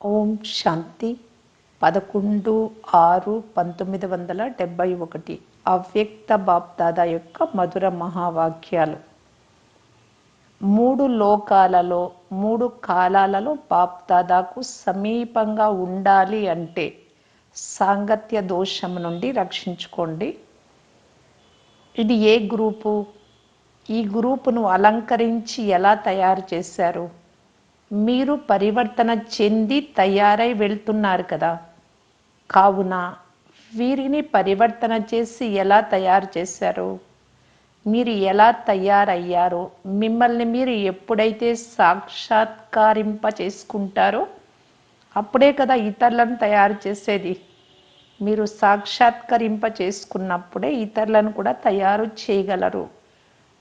ఓం శాంతి. పదకొండు ఆరు పంతొమ్మిది వందల డెబ్భై ఒకటి. అవ్యక్త బాప్దాదా యొక్క మధుర మహావాక్యాలు. మూడు లోకాలలో మూడు కాలాలలో బాప్దాదాకు సమీపంగా ఉండాలి అంటే సాంగత్య దోషం నుండి రక్షించుకోండి. ఇది ఏ గ్రూపు? ఈ గ్రూపును అలంకరించి ఎలా తయారు చేశారు? మీరు పరివర్తన చెంది తయారై వెళ్తున్నారు కదా. కావున వీరిని పరివర్తన చేసి ఎలా తయారు చేశారు? మీరు ఎలా తయారయ్యారో? మిమ్మల్ని మీరు ఎప్పుడైతే సాక్షాత్కారింప చేసుకుంటారో అప్పుడే కదా ఇతరులను తయారు చేసేది. మీరు సాక్షాత్కరింప చేసుకున్నప్పుడే ఇతరులను కూడా తయారు చేయగలరు.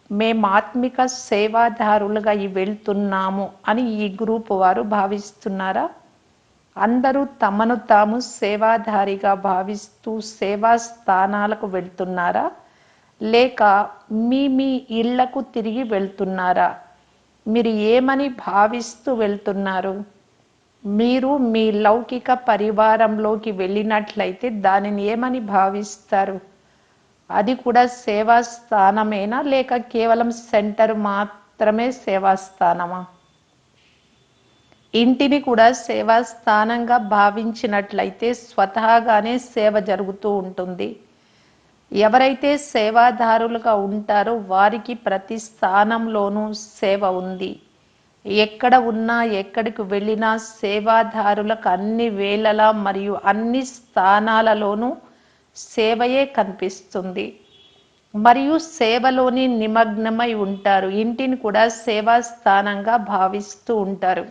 మేము ఆత్మిక సేవాదారులుగా వెళ్తున్నాము అని ఈ గ్రూప్ వారు భావిస్తున్నారా? అందరూ తమను తాము సేవాధారిగా భావిస్తూ సేవా స్థానాలకు వెళ్తున్నారా? లేక మీ మీ ఇళ్ళకు తిరిగి వెళ్తున్నారా? మీరు ఏమని భావిస్తూ వెళ్తున్నారు? మీరు మీ లౌకిక పరివారంలోకి వెళ్ళినట్లయితే దానిని ఏమని భావిస్తారు? అది కూడా సేవా స్థానమేనా? లేక కేవలం సెంటర్ మాత్రమే సేవా స్థానమా? ఇంటిని కూడా సేవా స్థానంగా భావించినట్లయితే స్వతహాగానే సేవ జరుగుతూ ఉంటుంది. ఎవరైతే సేవాదారులుగా ఉంటారో వారికి ప్రతి స్థానంలోనూ సేవ ఉంది. ఎక్కడ ఉన్నా ఎక్కడికి వెళ్ళినా సేవాదారులకు అన్ని వేళలా మరియు అన్ని స్థానాలలోనూ సేవయే కనిపిస్తుంది. మరియు సేవలోని నిమగ్నమై ఉంటారు. ఇంటిని కూడా సేవా స్థానంగా భావిస్తూ ఉంటారు.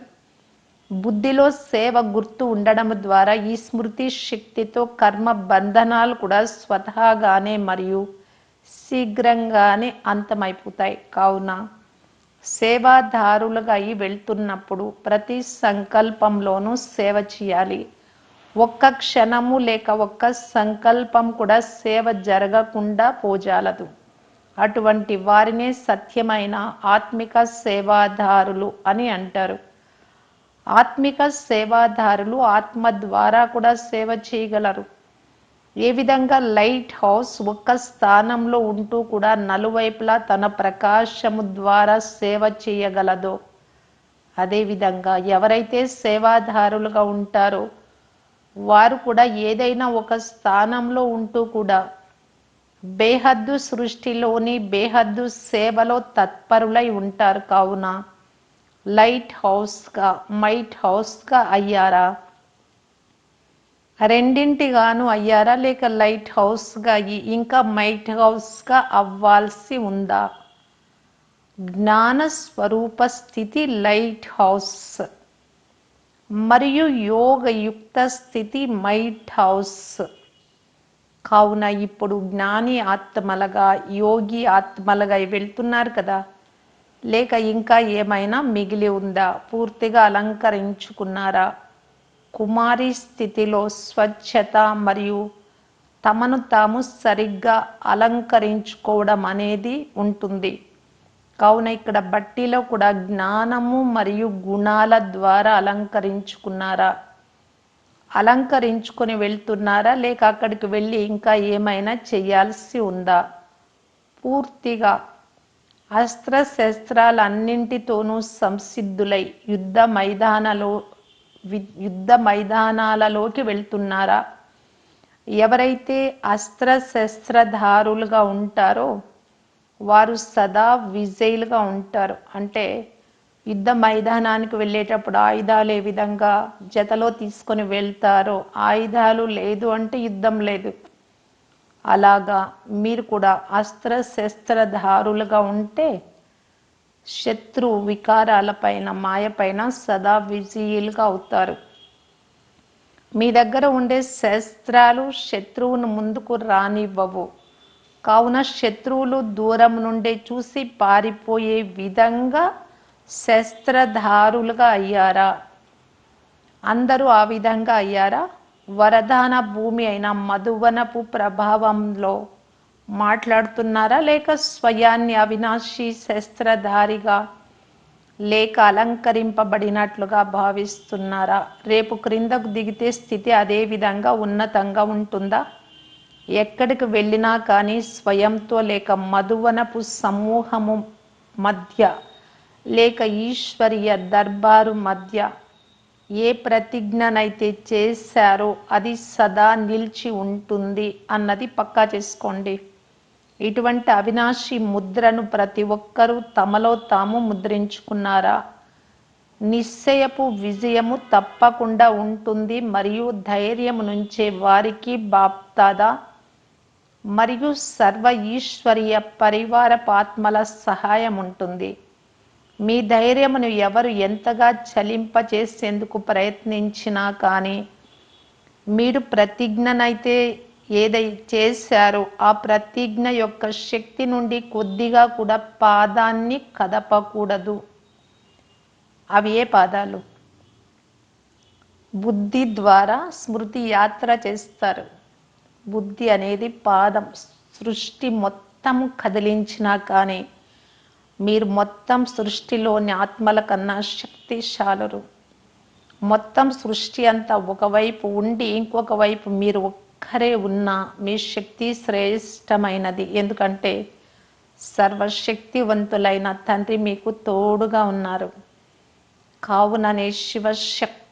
బుద్ధిలో సేవ గుర్తు ఉండడం ద్వారా ఈ స్మృతి శక్తితో కర్మ బంధనాలు కూడా స్వతహాగానే మరియు శీఘ్రంగానే అంతమైపోతాయి. కావున సేవాదారులుగా అయి వెళ్తున్నప్పుడు ప్రతి సంకల్పంలోనూ సేవ చేయాలి. ఒక్క క్షణము లేక ఒక్క సంకల్పం కూడా సేవ జరగకుండా పోజాలదు. అటువంటి వారినే సత్యమైన ఆత్మిక సేవాదారులు అని అంటారు. ఆత్మిక సేవాదారులు ఆత్మ ద్వారా కూడా సేవ చేయగలరు. ఏ విధంగా లైట్ హౌస్ ఒక్క స్థానంలో ఉంటూ కూడా నలువైపులా తన ప్రకాశము ద్వారా సేవ చేయగలదో అదేవిధంగా ఎవరైతే సేవాదారులుగా ఉంటారో వారు కూడా ఏదైనా ఒక స్థానంలో ఉంటూ కూడా బేహద్దు సృష్టిలోని బేహద్దు సేవలో తత్పరులై ఉంటారు కావున లైట్ హౌస్గా మైట్ హౌస్గా అయ్యారా? రెండింటిగాను అయ్యారా? లేక లైట్ హౌస్గా అయ్యి ఇంకా మైట్ హౌస్గా అవ్వాల్సి ఉందా? జ్ఞాన స్వరూప స్థితి లైట్ హౌస్. మరియు యోగయుక్త స్థితి మైట్ హౌస్ కావున ఇప్పుడు జ్ఞాని ఆత్మలుగా యోగి ఆత్మలుగా వెళ్తున్నారు కదా. లేక ఇంకా ఏమైనా మిగిలి ఉందా? పూర్తిగా అలంకరించుకున్నారా? కుమారి స్థితిలో స్వచ్ఛత మరియు తమను తాము సరిగ్గా అలంకరించుకోవడం అనేది ఉంటుంది. కావున ఇక్కడ బట్టిలో కూడా జ్ఞానము మరియు గుణాల ద్వారా అలంకరించుకున్నారా? అలంకరించుకొని వెళ్తున్నారా? లేక అక్కడికి వెళ్ళి ఇంకా ఏమైనా చేయాల్సి ఉందా? పూర్తిగా అస్త్ర శస్త్రాలన్నింటితోనూ సంసిద్ధులై యుద్ధ మైదానలో యుద్ధ మైదానాలలోకి వెళ్తున్నారా? ఎవరైతే అస్త్ర శస్త్రధారులుగా ఉంటారో వారు సదా విజయులుగా ఉంటారు. అంటే యుద్ధ మైదానానికి వెళ్ళేటప్పుడు ఆయుధాలు ఏ విధంగా జతలో తీసుకొని వెళ్తారో ఆయుధాలు లేదు అంటే యుద్ధం లేదు. అలాగా మీరు కూడా అస్త్ర శస్త్రధారులుగా ఉంటే శత్రు వికారాలపైన మాయపైన సదా విజయులుగా అవుతారు. మీ దగ్గర ఉండే శస్త్రాలు శత్రువును ముందుకు రానివ్వవు. కావున శత్రువులు దూరం నుండే చూసి పారిపోయే విధంగా శస్త్రధారులుగా అయ్యారా? అందరూ ఆ విధంగా అయ్యారా? వరదాన భూమి అయిన మధువనపు ప్రభావంలో మాట్లాడుతున్నారా? లేక స్వయాన్ని అవినాశి శస్త్రధారిగా లేక అలంకరింపబడినట్లుగా భావిస్తున్నారా? రేపు క్రిందకు దిగితే స్థితి అదే విధంగా ఉన్నతంగా ఉంటుందా? ఎక్కడికి వెళ్ళినా కానీ స్వయంతో లేక మధువనపు సమూహము మధ్య లేక ఈశ్వరీయ దర్బారు మధ్య ఏ ప్రతిజ్ఞనైతే చేశారో అది సదా నిలిచి ఉంటుంది అన్నది పక్కా చేసుకోండి. ఇటువంటి అవినాశి ముద్రను ప్రతి ఒక్కరూ తమలో తాము ముద్రించుకున్నారా? నిశ్చయపు విజయము తప్పకుండా ఉంటుంది మరియు ధైర్యం నుంచే వారికి బాప్తాదా? మరియు సర్వ ఈశ్వరీయ పరివారపాత్మల సహాయం ఉంటుంది మీ ధైర్యమును ఎవరు ఎంతగా చలింపచేసేందుకు ప్రయత్నించినా కానీ మీరు ప్రతిజ్ఞనైతే ఏదై చేశారో ఆ ప్రతిజ్ఞ యొక్క శక్తి నుండి కొద్దిగా కూడా పాదాన్ని కదపకూడదు. అవి ఏ పాదాలు? బుద్ధి ద్వారా స్మృతి యాత్ర చేస్తారు. బుద్ధి అనేది పాదం. సృష్టి మొత్తం కదిలించినా కానీ మీరు మొత్తం సృష్టిలోని ఆత్మల కన్నా శక్తిశాలరు. మొత్తం సృష్టి అంతా ఒకవైపు ఉండి ఇంకొక వైపు మీరు ఒక్కరే ఉన్న మీ శక్తి శ్రేష్టమైనది. ఎందుకంటే సర్వశక్తివంతులైన తండ్రి మీకు తోడుగా ఉన్నారు. కావుననే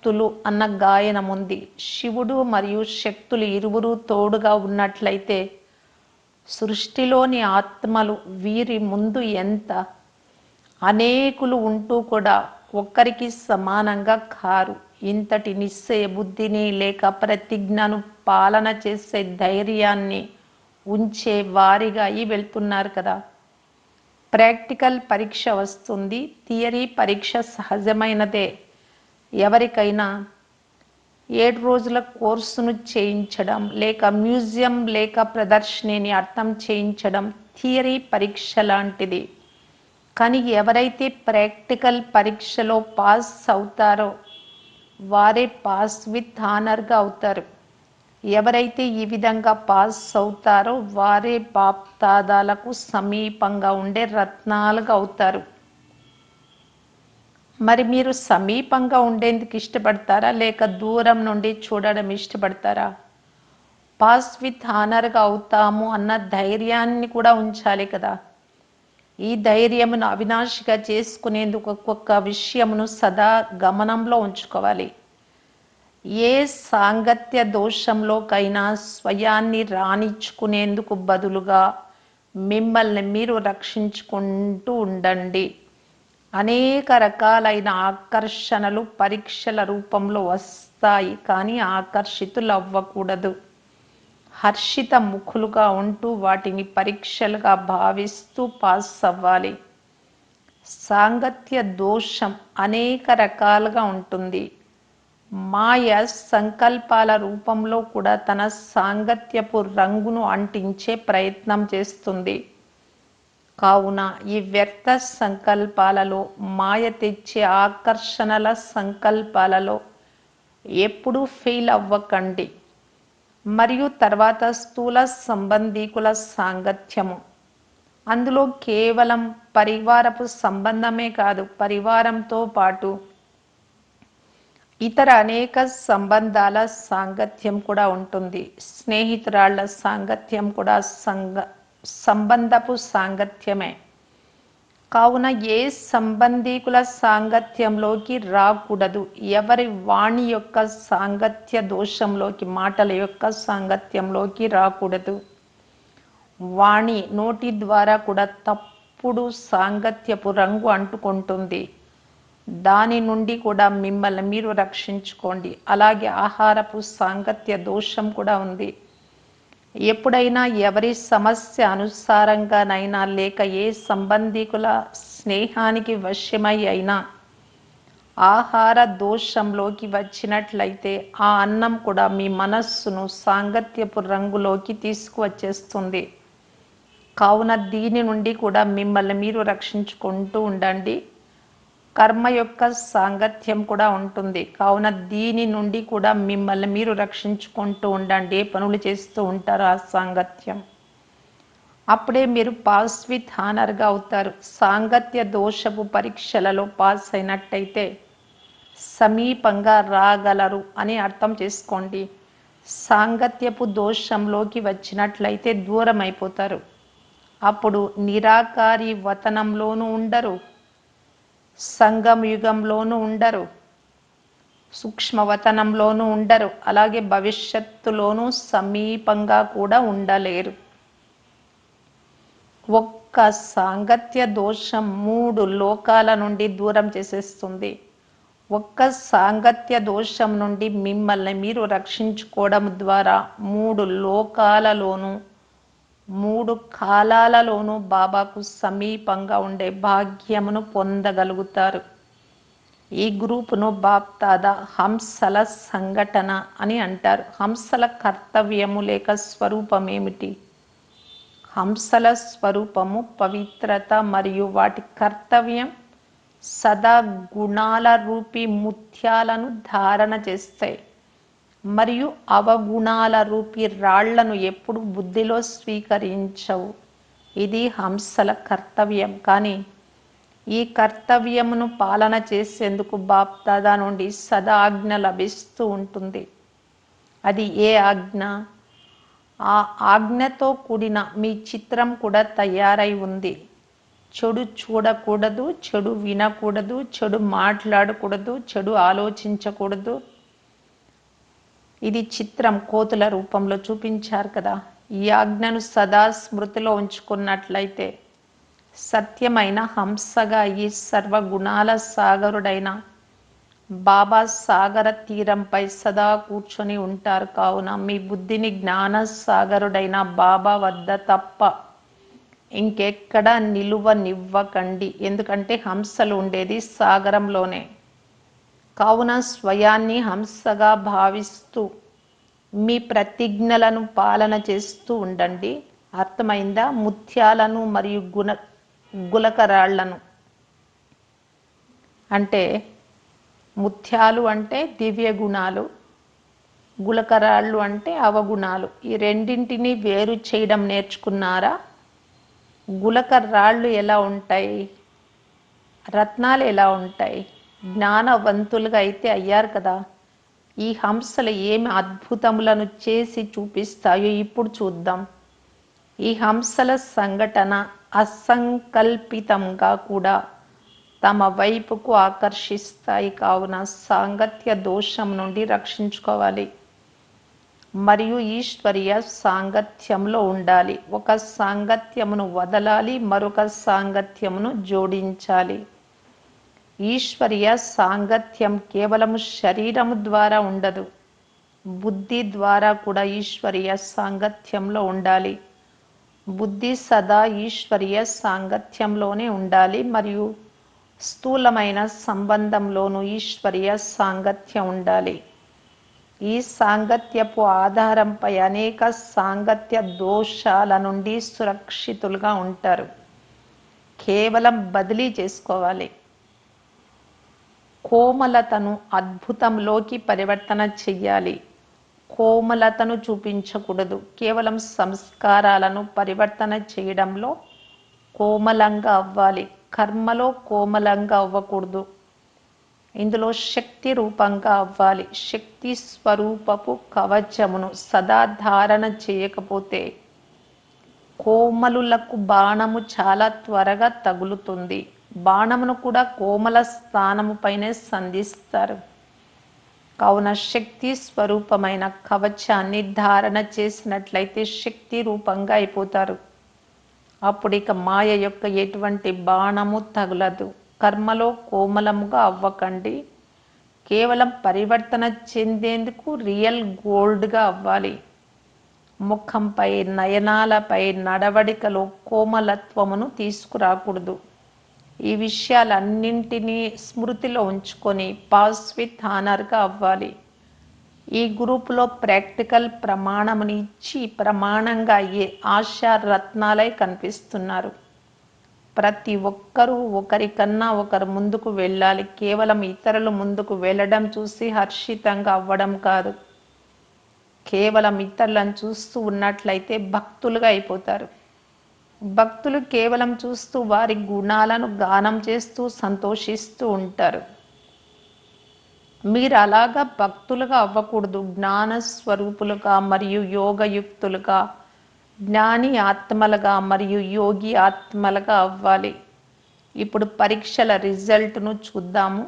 శక్తులు అన్న గాయనం ఉంది శివుడు మరియు శక్తులు ఇరువురు తోడుగా ఉన్నట్లయితే సృష్టిలోని ఆత్మలు వీరి ముందు ఎంత అనేకులు ఉంటూ కూడా ఒక్కరికి సమానంగా కారు. ఇంతటి నిశ్చయ బుద్ధిని లేక ప్రతిజ్ఞను పాలన చేసే ధైర్యాన్ని ఉంచే వారిగా అయి వెళ్తున్నారు కదా. ప్రాక్టికల్ పరీక్ష వస్తుంది. థియరీ పరీక్ష సహజమైనదే. ఎవరికైనా ఏడు రోజుల కోర్సును చేయించడం లేక మ్యూజియం లేక ప్రదర్శనని అర్థం చేయించడం థియరీ పరీక్ష లాంటిది. కానీ ఎవరైతే ప్రాక్టికల్ పరీక్షలో పాస్ అవుతారో వారే పాస్ విత్ హానర్గా అవుతారు. ఎవరైతే ఈ విధంగా పాస్ అవుతారో వారే బాప్తాదాలకు సమీపంగా ఉండే రత్నాలుగా అవుతారు. మరి మీరు సమీపంగా ఉండేందుకు ఇష్టపడతారా? లేక దూరం నుండి చూడడం ఇష్టపడతారా? పాస్ విత్ హానర్గా అవుతాము అన్న ధైర్యాన్ని కూడా ఉంచాలి కదా. ఈ ధైర్యమును అవినాశిగా చేసుకునేందుకు ఒక్కొక్క విషయమును సదా గమనంలో ఉంచుకోవాలి. ఏ సాంగత్య దోషంలోకైనా స్వయాన్ని రాణించుకునేందుకు బదులుగా మిమ్మల్ని మీరు రక్షించుకుంటూ ఉండండి. అనేక రకాలైన ఆకర్షణలు పరీక్షల రూపంలో వస్తాయి కానీ ఆకర్షితులు అవ్వకూడదు హర్షిత ముఖులుగా ఉంటూ వాటిని పరీక్షలుగా భావిస్తూ పాస్ అవ్వాలి. సాంగత్య దోషం అనేక రకాలుగా ఉంటుంది. మాయ సంకల్పాల రూపంలో కూడా తన సాంగత్యపు రంగును అంటించే ప్రయత్నం చేస్తుంది. కావున ఈ వ్యర్థ సంకల్పాలలో మాయ తెచ్చే ఆకర్షణల సంకల్పాలలో ఎప్పుడూ ఫెయిల్ అవ్వకండి. మరియు తర్వాత స్థూల సంబంధీకుల సాంగత్యము. అందులో కేవలం పరివారపు సంబంధమే కాదు పరివారంతో పాటు ఇతర అనేక సంబంధాల సాంగత్యం కూడా ఉంటుంది. స్నేహితురాళ్ళ సాంగత్యం కూడా సంగ సంబంధపు సాంగత్యమే. కావున ఏ సంబంధీకుల సాంగత్యంలోకి రాకూడదు. ఎవరి వాణి యొక్క సాంగత్య దోషంలోకి మాటల యొక్క సాంగత్యంలోకి రాకూడదు. వాణి నోటి ద్వారా కూడా తప్పుడు సాంగత్యపు రంగు అంటుకుంటుంది. దాని నుండి కూడా మిమ్మల్ని మీరు రక్షించుకోండి. అలాగే ఆహారపు సాంగత్య దోషం కూడా ఉంది. ఎప్పుడైనా ఎవరి సమస్య అనుసారంగానైనా లేక ఏ సంబంధికుల స్నేహానికి వశ్యమై అయినా ఆహార దోషంలోకి వచ్చినట్లయితే ఆ అన్నం కూడా మీ మనస్సును సాంగత్యపు రంగులోకి తీసుకువచ్చేస్తుంది. కావున దీని నుండి కూడా మిమ్మల్ని మీరు రక్షించుకుంటూ ఉండండి. కర్మ యొక్క సాంగత్యం కూడా ఉంటుంది. కావున దీని నుండి కూడా మిమ్మల్ని మీరు రక్షించుకుంటూ ఉండండి. ఏ పనులు చేస్తూ ఉంటారు ఆ సాంగత్యం. అప్పుడే మీరు పాస్ విత్ హానర్గా అవుతారు. సాంగత్య దోషపు పరీక్షలలో పాస్ అయినట్టయితే సమీపంగా రాగలరు అని అర్థం చేసుకోండి. సాంగత్యపు దోషంలోకి వచ్చినట్లయితే దూరం అయిపోతారు అప్పుడు నిరాకారి వతనంలోనూ ఉండరు. సంగం యుగంలోనూ ఉండరు. సూక్ష్మవతనంలోనూ ఉండరు. అలాగే భవిష్యత్తులోనూ సమీపంగా కూడా ఉండలేరు. ఒక్క సాంగత్య దోషం మూడు లోకాల నుండి దూరం చేసేస్తుంది. ఒక్క సాంగత్య దోషం నుండి మిమ్మల్ని మీరు రక్షించుకోవడం ద్వారా మూడు లోకాలలోనూ మూడు కాలాలలోనూ బాబాకు సమీపంగా ఉండే భాగ్యమును పొందగలుగుతారు. ఈ గ్రూపును బాప్తాద హంసల సంఘటన అని అంటారు. హంసల కర్తవ్యము లేక స్వరూపం ఏమిటి హంసల స్వరూపము పవిత్రత మరియు వాటి కర్తవ్యం సదా గుణాల రూపి ముత్యాలను ధారణ చేస్తాయి. మరియు అవగుణాల రూపి రాళ్ళను ఎప్పుడు బుద్ధిలో స్వీకరించవు. ఇది హంసల కర్తవ్యం. కానీ ఈ కర్తవ్యమును పాలన చేసేందుకు బాప్దాదా నుండి సదా ఆజ్ఞ లభిస్తూ ఉంటుంది. అది ఏ ఆజ్ఞ? ఆ ఆజ్ఞతో కూడిన మీ చిత్రం కూడా తయారై ఉంది. చెడు చూడకూడదు చెడు వినకూడదు చెడు మాట్లాడకూడదు చెడు ఆలోచించకూడదు ఇది చిత్రం కోతుల రూపంలో చూపించారు కదా. ఈ ఆజ్ఞను సదా స్మృతిలో ఉంచుకున్నట్లయితే సత్యమైన హంసగా ఈ సర్వగుణాల సాగరుడైన బాబా సాగర తీరంపై సదా కూర్చొని ఉంటారు కావున మీ బుద్ధిని జ్ఞాన సాగరుడైన బాబా వద్ద తప్ప ఇంకెక్కడ నిలువనివ్వకండి ఎందుకంటే హంసలు ఉండేది సాగరంలోనే. కావున స్వయాన్ని హంసగా భావిస్తూ మీ ప్రతిజ్ఞలను పాలన చేస్తూ ఉండండి. అర్థమైందా? ముత్యాలను మరియు గుణ గులకరాళ్ళను. అంటే ముత్యాలు అంటే దివ్య గుణాలు గులకరాళ్ళు అంటే అవగుణాలు. ఈ రెండింటిని వేరు చేయడం నేర్చుకున్నారా? గులకరాళ్ళు ఎలా ఉంటాయి? రత్నాలు ఎలా ఉంటాయి? జ్ఞానవంతులుగా అయితే అయ్యారు కదా. ఈ హంసలు ఏమి అద్భుతములను చేసి చూపిస్తాయో ఇప్పుడు చూద్దాం. ఈ హంసల సంఘటన అసంకల్పితంగా కూడా తమ వైపుకు ఆకర్షిస్తాయి కావున సాంగత్య దోషం నుండి రక్షించుకోవాలి. మరియు ఈశ్వరీయ సాంగత్యంలో ఉండాలి. ఒక సాంగత్యమును వదలాలి మరొక సాంగత్యమును జోడించాలి. ఈశ్వరీయ సాంగత్యం కేవలము శరీరము ద్వారా ఉండదు. బుద్ధి ద్వారా కూడా ఈశ్వరీయ సాంగత్యంలో ఉండాలి. బుద్ధి సదా ఈశ్వరీయ సాంగత్యంలోనే ఉండాలి మరియు స్థూలమైన సంబంధంలోనూ ఈశ్వరీయ సాంగత్యం ఉండాలి. ఈ సాంగత్యపు ఆధారంపై అనేక సాంగత్య దోషాల నుండి సురక్షితులుగా ఉంటారు. కేవలం బదిలీ చేసుకోవాలి. కోమలతను అద్భుతంలోకి పరివర్తన చెయ్యాలి. కోమలతను చూపించకూడదు. కేవలం సంస్కారాలను పరివర్తన చేయడంలో కోమలంగా అవ్వాలి. కర్మలో కోమలంగా అవ్వకూడదు. ఇందులో శక్తి రూపంగా అవ్వాలి. శక్తి స్వరూపపు కవచమును సదా ధారణ చేయకపోతే కోమలులకు బాణము చాలా త్వరగా తగులుతుంది. బాణమును కూడా కోమల స్థానముపైనే సంధిస్తారు. కావున శక్తి స్వరూపమైన కవచాన్ని ధారణ చేసినట్లయితే శక్తి రూపంగా అయిపోతారు. అప్పుడు ఇక మాయ యొక్క ఎటువంటి బాణము తగులదు. కర్మలో కోమలముగా అవ్వకండి. కేవలం పరివర్తన చెందేందుకు రియల్ గోల్డ్గా అవ్వాలి. ముఖంపై నయనాలపై నడవడికలో కోమలత్వమును తీసుకురాకూడదు. ఈ విషయాలన్నింటినీ స్మృతిలో ఉంచుకొని పాస్ విత్ హానర్గా అవ్వాలి. ఈ గ్రూపులో ప్రాక్టికల్ ప్రమాణముని ఇచ్చి ప్రమాణంగా అయ్యే ఆశా రత్నాలై కనిపిస్తున్నారు. ప్రతి ఒక్కరూ ఒకరికన్నా ఒకరు ముందుకు వెళ్ళాలి. కేవలం ఇతరులు ముందుకు వెళ్ళడం చూసి హర్షితంగా అవ్వడం కాదు. కేవలం ఇతరులను చూస్తూ ఉన్నట్లయితే భక్తులుగా అయిపోతారు. భక్తులు కేవలం చూస్తూ వారి గుణాలను గానం చేస్తూ సంతోషిస్తూ ఉంటారు. మీరు అలాగా భక్తులుగా అవ్వకూడదు. జ్ఞాన స్వరూపులుగా మరియు యోగయుక్తులుగా జ్ఞాని ఆత్మలుగా మరియు యోగి ఆత్మలుగా అవ్వాలి. ఇప్పుడు పరీక్షల రిజల్ట్ను చూద్దాము.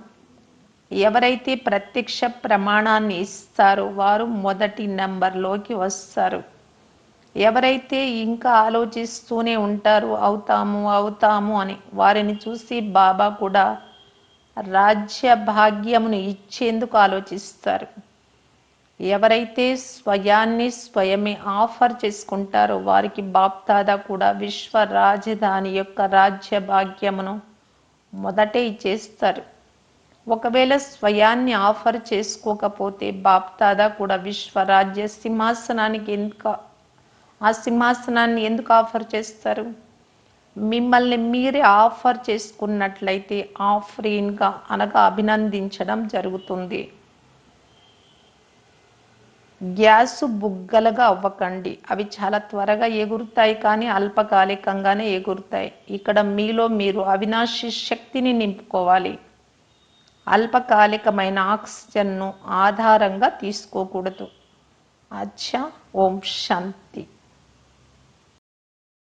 ఎవరైతే ప్రత్యక్ష ప్రమాణాన్ని ఇస్తారో వారు మొదటి నెంబర్లోకి వస్తారు. ఎవరైతే ఇంకా ఆలోచిస్తూనే ఉంటారు అవుతాము అవుతాము అని వారిని చూసి బాబా కూడా రాజ్య భాగ్యమును ఇచ్చేందుకు ఆలోచిస్తారు. ఎవరైతే స్వయాన్ని స్వయమే ఆఫర్ చేసుకుంటారో వారికి బాప్దాదా కూడా విశ్వ రాజధాని యొక్క రాజ్య భాగ్యమును మొదటే ఇచ్చేస్తారు. ఒకవేళ స్వయాన్ని ఆఫర్ చేసుకోకపోతే బాప్దాదా కూడా విశ్వరాజ్య సింహాసనానికి ఇంకా ఆ సింహాసనాన్ని ఎందుకు ఆఫర్ చేస్తారు? మిమ్మల్ని మీరే ఆఫర్ చేసుకున్నట్లయితే ఆఫరీన్గా అనగా అభినందించడం జరుగుతుంది. గ్యాసు బుగ్గలుగా అవ్వకండి. అవి చాలా త్వరగా ఎగురుతాయి కానీ అల్పకాలికంగానే ఎగురుతాయి. ఇక్కడ మీలో మీరు అవినాశి శక్తిని నింపుకోవాలి. అల్పకాలికమైన ఆక్సిజన్ను ఆధారంగా తీసుకోకూడదు. అచ్చా ఓం శాంతి.